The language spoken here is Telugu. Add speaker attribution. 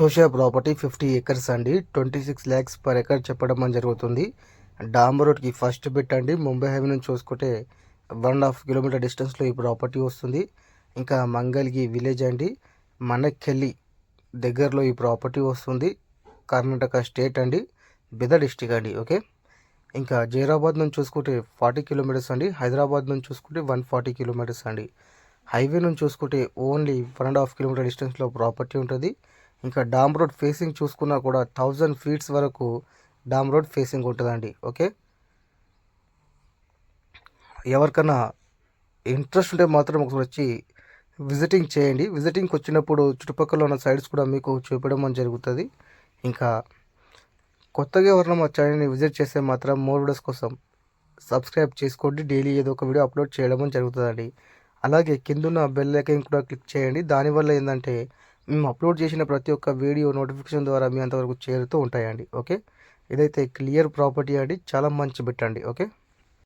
Speaker 1: చూసే ప్రాపర్టీ ఫిఫ్టీ ఎకర్స్ అండి. Twenty six lakhs per acre చెప్పడం అని జరుగుతుంది. డాంబర్ రోడ్కి ఫస్ట్ బిట్ అండి. ముంబై హైవే నుంచి చూసుకుంటే వన్ అండ్ హాఫ్ కిలోమీటర్ డిస్టెన్స్లో ఈ ప్రాపర్టీ వస్తుంది. ఇంకా మంగళగి విలేజ్ అండి. మనకెళ్ళి దగ్గరలో ఈ ప్రాపర్టీ వస్తుంది. కర్ణాటక స్టేట్ అండి. బిద డిస్టిక్ అండి ఓకే? ఇంకా జైరాబాద్ నుంచి చూసుకుంటే ఫార్టీ కిలోమీటర్స్ అండి. హైదరాబాద్ నుంచి చూసుకుంటే వన్ ఫార్టీ కిలోమీటర్స్ అండి. హైవే నుంచి చూసుకుంటే only one and half kilometre డిస్టెన్స్లో ప్రాపర్టీ ఉంటుంది. ఇంకా డామ్ రోడ్ ఫేసింగ్ చూసుకున్నా కూడా థౌజండ్ ఫీట్స్ వరకు డామ్ రోడ్ ఫేసింగ్ ఉంటుందండి ఓకే? ఎవరికైనా ఇంట్రెస్ట్ ఉంటే మాత్రం ఒకసారి వచ్చి విజిటింగ్ చేయండి. విజిటింగ్కి వచ్చినప్పుడు చుట్టుపక్కల ఉన్న సైడ్స్ కూడా మీకు చూపించడం జరుగుతుంది. ఇంకా కొత్తగా ఎవరైనా మా ఛానల్ని విజిట్ చేస్తే మాత్రం మోర్ వీడియోస్ కోసం సబ్స్క్రైబ్ చేసుకోండి. డైలీ ఏదో ఒక వీడియో అప్లోడ్ చేయడం జరుగుతుందండి. అలాగే కిందున్న బెల్ ఐకన్ కూడా క్లిక్ చేయండి. దానివల్ల ఏంటంటే మేము అప్లోడ్ చేసిన ప్రతి ఒక్క వీడియో నోటిఫికేషన్ ద్వారా మీ అంతవరకు చేరుతూ ఉంటాయండి ఓకే ఇదైతే క్లియర్ ప్రాపర్టీ అండి చాలా మంచి బిట్ అండి ఓకే